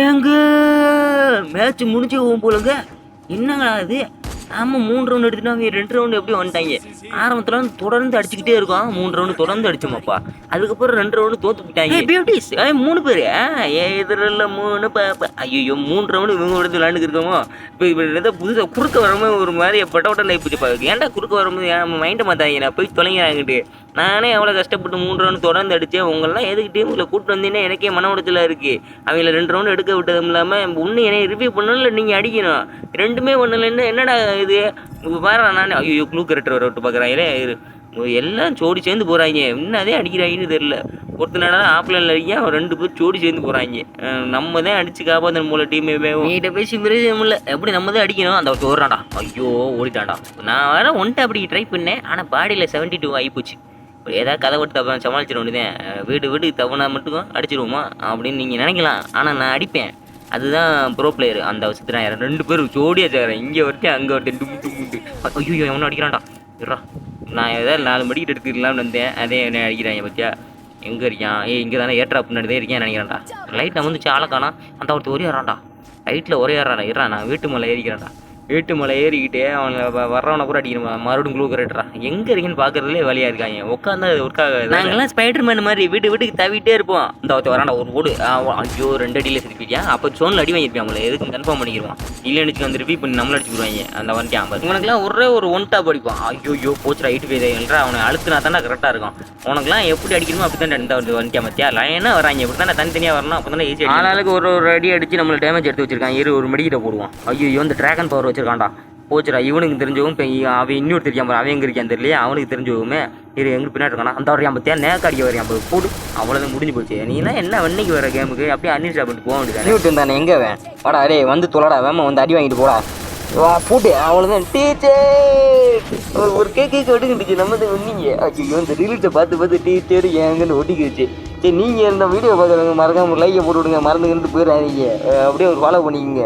ஏங்க மேட்ச் முடிஞ்சு போகும் போலங்க. என்னங்களா இது? ஆமா மூணு ரவுண்ட் எடுத்துட்டாங்க ரெண்டு ரவுண்ட் எப்படி வந்துட்டாங்க? ஆரம்பத்துல தொடர்ந்து அடிச்சுக்கிட்டே இருக்கோம். மூணு ரவுண்டு தொடர்ந்து அடிச்சோமாப்பா. அதுக்கப்புறம் ரெண்டு ரவுண்டு தோத்து போயிட்டாங்க. மூணு பேர்? எதிரில் மூணு ஐயோ மூணு ரவுண்டு இவங்க எடுத்து விளையாண்டு இருக்கோமோ? இப்போ இப்போ ஏதோ புதுசாக குறுக்க வரும்போது ஒரு மாதிரி பட்டவட்டம் இப்போ ஏன்டா குறுக்க வரும்போது என் மைண்டை மாத்தாங்க நான் போய் தொலைங்கிறாங்கிட்டு நானே எவ்வளோ கஷ்டப்பட்டு மூணு ரவுண்டு தொடர்ந்து அடித்தேன். உங்களெலாம் எதுக்கு டீமில் கூப்பிட்டு வந்தீங்கன்னா எனக்கே மன உடச்சல இருக்குது அவங்கள ரெண்டு ரவுண்டு எடுக்க விட்டதும் இல்லாமல் ஒன்று என்னை ரிவ்யூ பண்ணணும் இல்லை நீங்கள் அடிக்கணும். ரெண்டுமே பண்ணலன்னு என்னடா இது? இப்போ பாரு நானே. ஐயோ க்ளூ கரெக்டர் வர விட்டு பார்க்குறாங்களே எல்லாம் ஜோடி சேர்ந்து போகிறாங்க என்னதே அடிக்கிறாங்கன்னு தெரில ஒருத்தனால ஆப்லைனில் அடிக்க அவன் ரெண்டு பேர் ஜோடி சேர்ந்து போகிறாங்க நம்ம தான் அடித்து காப்பாற்றணும் போல டீமே நீட்ட பேசி இல்லை எப்படி நம்ம தான் அடிக்கணும்? அந்த ஒருத்தன் ஓடுறான்டா ஐயோ ஓடிட்டான்டா. நான் வேற ஒன்ட்டு அப்படி ட்ரை பண்ணேன். ஆனால் பாடியில் செவன்ட்டி டூ ஆகிப்போச்சு ஏதாவது கதை விட்டு தப்ப சமாளிச்சிட வேண்டியதேன் வீடு வீடு தப்புனா மட்டும் அடிச்சிருவோமா? அப்படின்னு நீங்கள் நினைக்கலாம். ஆனால் நான் அடிப்பேன். அதுதான் ப்ரோ பிளேயர் அந்த வருஷத்துல நான் ரெண்டு பேரும் ஜோடியாக சேர்றேன். இங்கே ஒருத்தன் அங்கே ஒருத்தன் டும் டும் ஐயோ எவனும் அடிக்கிறான்டா. இருடா. நான் ஏதாவது நாலு மணிக்கு எடுத்துக்கலாம்னு வந்தேன். அதே என்ன அடிக்கிறாங்க பத்தியா? எங்கே இருக்கான் ஏ இங்கே தானே ஏற்றா பின்னாடி இருக்கேன் நினைக்கிறேன்டா. லைட் நான் வந்து சாலை அந்த ஒருத்தர் ஒரே ஏறான்டா லைட்டில் ஒரே ஏறாடா இருடா நான் வீட்டு மேலே ஏறிக்கிறேன்டா. வீட்டு மலை ஏறிக்கிட்டே அவனை வர்றவனை கூட அடிக்கணும். மறுபடியும் க்ளூ கரெக்டரா எங்க இருக்கீங்கன்னு பாக்குறதுலே வழியா இருக்காங்க. உட்காந்தா ஒர்க்காக நாங்கெல்லாம் ஸ்பைடர் மேன் மாதிரி வீட்டு வீட்டுக்கு தவிட்டே இருப்போம். இந்த ஒருத்தன் வரான்டா ஒரு ஓடு. ஐயோ ரெண்டு அடியில திருப்பிட்டியா அப்போ சோனில் அடி வாங்கியிருப்பியா அவங்கள எதுக்கு கன்ஃபார்ம் பண்ணிக்கிறோம் இல்லைன்னு வந்து ரிப்பீட் பண்ணி நம்மள அடிச்சுடுவாங்க அந்த வந்துட்டான் பாரு உனக்குலாம் ஒரே ஒரு ஒன் டாப் அடிப்பான். ஐயோ ஐயோ போச்சு ரைட்டு போய் அவனை அழுத்தினா தானே கரெக்டாக இருக்கும். உனக்குலாம் எப்படி அடிக்கணுமோ அப்படி தான் இந்த வந்து வந்துட்டியா மத்தியா லைனாக வராங்க. இப்படி தானே தனித்தனியாக வரணும். அப்போ தானே ஈஸி ஆளாளுக்கு ஒரு ஒரு அடி அடிச்சு நம்மள டேமேஜ் எடுத்து வச்சிருக்கான் இரு ஒரு மெடிக்கிட்ட போடுவான் ஐயோ இந்த டிராகன் பவர் வச்சிருக்கான்டா போச்சுடா இவனுக்கு தெரிஞ்சவும் இப்போ அவன் இன்னொரு தெரியாம அவன் எங்கே இருக்கான் தெரியலையே அவனுக்கு தெரிஞ்சவுமே இது எங்கே பின்னாடி இருக்கானா? அந்த வரையான் பத்தியா நேக்க அடிக்க வரையான் போட்டு போடு அவ்வளோதான் முடிஞ்சு போச்சு. நீலாம் என்ன வன்னைக்கு வர கேமுக்கு அப்படியே அன்னிஸ்டா பண்ணிட்டு போக வேண்டியது நியூட்டன் தானே எங்கே வேன் வாடா அரே வந்து தொலைடா வேமா வந்து அடி வாங்கிட்டு போடா. வா போட்டு. அவ்வளோதான் டீச்சர் ஒரு கேக் கேக் ஒட்டுக்கிட்டுச்சு நம்ம தான் வந்தீங்க ஐயோ இந்த ரீல்ஸை பார்த்து பார்த்து டீச்சர் ஏங்கன்னு ஒட்டிக்கிடுச்சு சரி நீங்கள் இந்த வீடியோ பார்க்குறவங்க மறக்காமல் லைக்கை போட்டு விடுங்க மறந்துக்கிட்டு போயிடாதீங்க. அப்படியே ஒரு ஃபாலோ பண்ணிக்கங்க.